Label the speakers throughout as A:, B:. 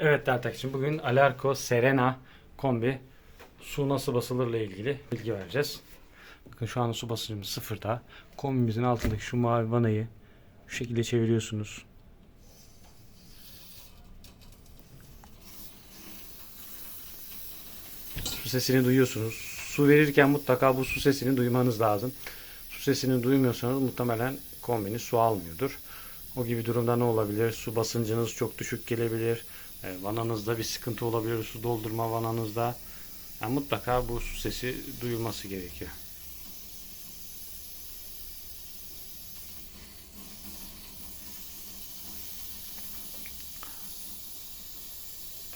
A: Evet değerli takipçim bugün Alarko Serena kombi su nasıl basılırla ilgili bilgi vereceğiz. Bakın şu an su basıncımız sıfırda. Kombimizin altındaki şu mavi vanayı şu şekilde çeviriyorsunuz. Su sesini duyuyorsunuz. Su verirken mutlaka bu su sesini duymanız lazım. Su sesini duymuyorsanız muhtemelen kombiniz su almıyordur. O gibi durumda ne olabilir? Su basıncınız çok düşük gelebilir. E, vananızda bir sıkıntı olabilir. Su doldurma vananızda. Yani mutlaka bu su sesi duyulması gerekiyor.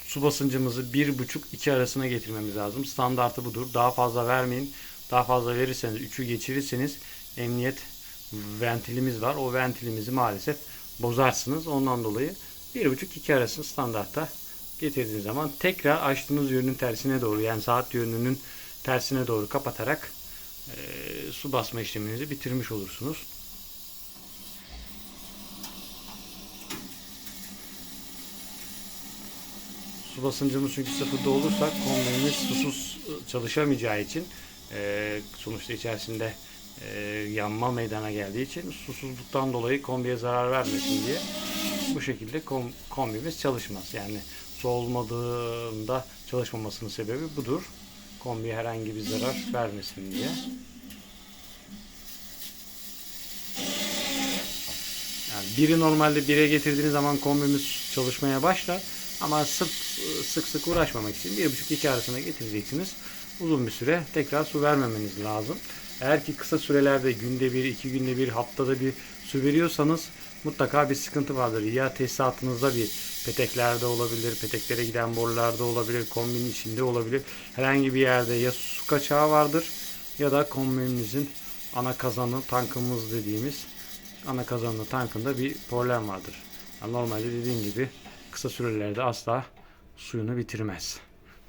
A: Su basıncımızı 1,5-2 arasına getirmemiz lazım. Standartı budur. Daha fazla vermeyin. Daha fazla verirseniz 3'ü geçirirseniz emniyet ventilimiz var. O ventilimizi maalesef bozarsınız. Ondan dolayı 1,5-2 arası standartta getirdiğiniz zaman tekrar açtığınız yönün tersine doğru yani saat yönünün tersine doğru kapatarak e, su basma işleminizi bitirmiş olursunuz. Su basıncımız çünkü sıfırda olursa kombinimiz susuz çalışamayacağı için e, sonuçta içerisinde e, yanma meydana geldiği için susuzluktan dolayı kombiye zarar vermesin diye bu şekilde kom, kombimiz çalışmaz. Yani su olmadığında çalışmamasının sebebi budur. Kombiye herhangi bir zarar vermesin diye. Yani biri normalde bire getirdiğiniz zaman kombimiz çalışmaya başlar. Ama sık sık sık uğraşmamak için 1,5-2 arasına getireceksiniz. Uzun bir süre tekrar su vermemeniz lazım. Eğer ki kısa sürelerde günde bir, iki günde bir, haftada bir su veriyorsanız mutlaka bir sıkıntı vardır. Ya tesisatınızda bir peteklerde olabilir, peteklere giden borularda olabilir, kombinin içinde olabilir. Herhangi bir yerde ya su kaçağı vardır ya da kombinimizin ana kazanı, tankımız dediğimiz ana kazanlı tankında bir problem vardır. Yani normalde dediğim gibi kısa sürelerde asla suyunu bitirmez.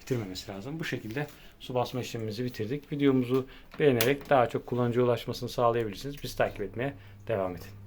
A: Bitirmemesi lazım. Bu şekilde su basma işlemimizi bitirdik. Videomuzu beğenerek daha çok kullanıcıya ulaşmasını sağlayabilirsiniz. Bizi takip etmeye devam edin.